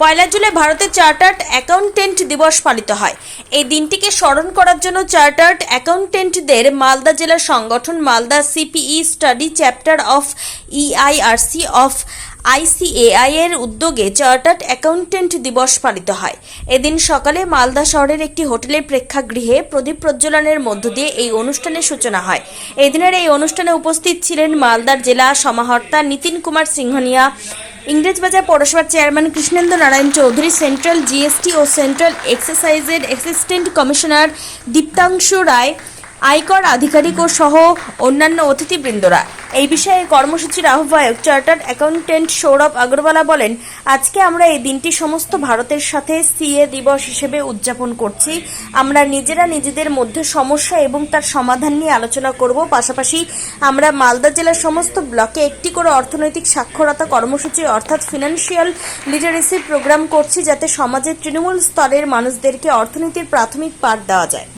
পয়লা জুলাই ভারতের chartered accountant দিবস পালিত হয়। এই দিনটিকে স্মরণ করার জন্য চার্টার্ড অ্যাকাউন্টেন্টদের মালদা জেলার সংগঠন Malda CPE study chapter of EIRC of ICAI এর উদ্যোগে চার্টার্ড অ্যাকাউন্টেন্ট দিবস পালিত হয়। এদিন সকালে মালদা শহরের একটি হোটেলের প্রেক্ষাগৃহে প্রদীপ প্রজ্বলনের মধ্য দিয়ে এই অনুষ্ঠানের সূচনা হয়। এদিনের এই অনুষ্ঠানে উপস্থিত ছিলেন মালদার জেলা সমাহর্তা নীতিন কুমার সিংহনিয়া ইংরেজবাজার পৌরসভার chairman Krishnendra Narayan Chowdhury, central GST ও সেন্ট্রাল এক্সারসাইজের অ্যাসিস্ট্যান্ট কমিশনার দীপ্তাংশু রায়, আয়কর আধিকারিক ও সহ অন্যান্য অতিথিবৃন্দরা। এই বিষয়ে কর্মসূচির আহ্বায়ক চার্টার্ড অ্যাকাউন্টেন্ট সৌরভ আগরওয়ালা বলেন, আজকে আমরা এই দিনটি সমস্ত ভারতের সাথে সিএ দিবস হিসেবে উদযাপন করছি। আমরা নিজেরা নিজেদের মধ্যে সমস্যা এবং তার সমাধান নিয়ে আলোচনা করব। পাশাপাশি আমরা মালদা জেলার সমস্ত ব্লকে একটি করে অর্থনৈতিক সাক্ষরতা কর্মসূচি অর্থাৎ ফিনান্সিয়াল লিটারেসি প্রোগ্রাম করছি যাতে সমাজের তৃণমূল স্তরের মানুষদেরকে অর্থনীতির প্রাথমিক পাঠ দেওয়া যায়।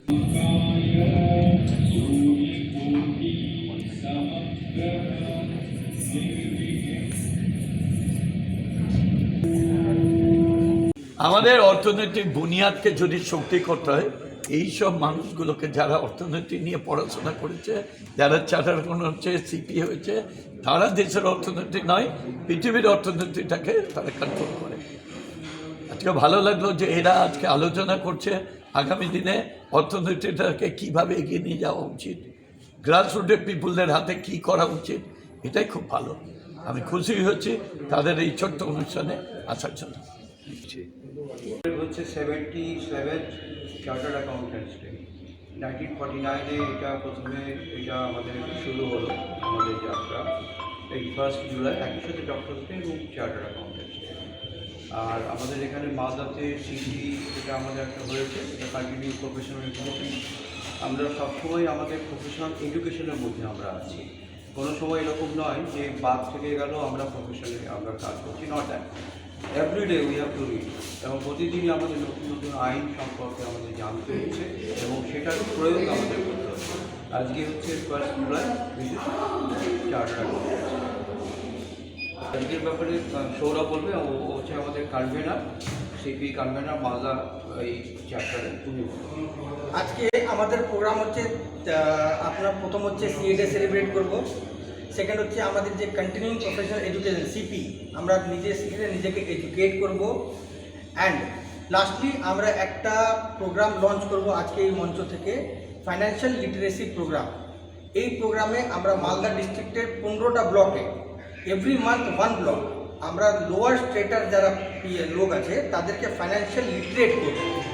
আমাদের অর্থনৈতিক বুনিয়াদকে যদি শক্তি করতে হয়, এই সব মানুষগুলোকে যারা অর্থনীতি নিয়ে পড়াশোনা করেছে, যারা চার্টার হচ্ছে সিপি হয়েছে, তারা দেশের অর্থনীতি নয়, পৃথিবীর অর্থনীতিটাকে তারা কন্ট্রোল করে। আজকে ভালো লাগল যে এরা আজকে আলোচনা করছে, আগামী দিনে অর্থনীতিটাকে কীভাবে এগিয়ে নিয়ে যাওয়া উচিত। গ্রাসরুটের পিপুলদের হাতে কি করা উচিত? এটাই খুব ভালো। আমি খুশি হচ্ছি তাদের এই ছোট্ট অনুষ্ঠানে আসার জন্য। হচ্ছে seventy seven chartered accountants day nineteen forty নাইনে এটা প্রথমে এটা আমাদের শুরু হলো, আমাদের যাত্রা। এই ফার্স্ট জুলাই একই সাথে ডক্টর ডে এবং চার্টার্ড অ্যাকাউন্টেন্টস ডে আর আমাদের এখানে মালদাতে সিটি, এটা আমাদের একটা হয়েছে, এটা কন্টিনিউ প্রফেশনাল আমরা সবসময় আমাদের প্রফেশনাল এডুকেশনের মধ্যে আমরা আছি। কোনো সময় এরকম নয় যে বাদ থেকে গেল আমরা প্রফেশনে আমরা কাজ করছি not that everyday we have to read এবং প্রতিদিনই আমাদের নতুন নতুন আইন সম্পর্কে আমাদের জানতে হচ্ছে এবং সেটার প্রয়োগ আমাদের করতে হচ্ছে। আজকে হচ্ছে ফার্স্ট জুলাই চার্টার আজকের ব্যাপারে সৌরভ বলবে, ও হচ্ছে আমাদের কনভেনার সিপি কনভেনার মালদা, এই চ্যাপ্টারে তুমি আজকে আমাদের প্রোগ্রাম হচ্ছে আপনার প্রথম হচ্ছে সিএ ডে সেলিব্রেট করব। সেকেন্ড হচ্ছে আমাদের যে কন্টিনিউইং প্রফেশনাল এডুকেশন সিপি আমরা নিজে শিখে নিজেকে এডুকেট করব। অ্যান্ড লাস্টলি আমরা একটা প্রোগ্রাম লঞ্চ করব আজকে এই মঞ্চ থেকে ফাইন্যান্সিয়াল লিটারেসি প্রোগ্রাম এই প্রোগ্রামে আমরা মালদা ডিস্ট্রিক্টের পনেরোটা ব্লকে এভরি মান্থ ওয়ান ব্লক আমরা লোয়ার স্টেটার যারা লোক আছে, তাদেরকে ফাইন্যান্সিয়াল লিটারেট করব।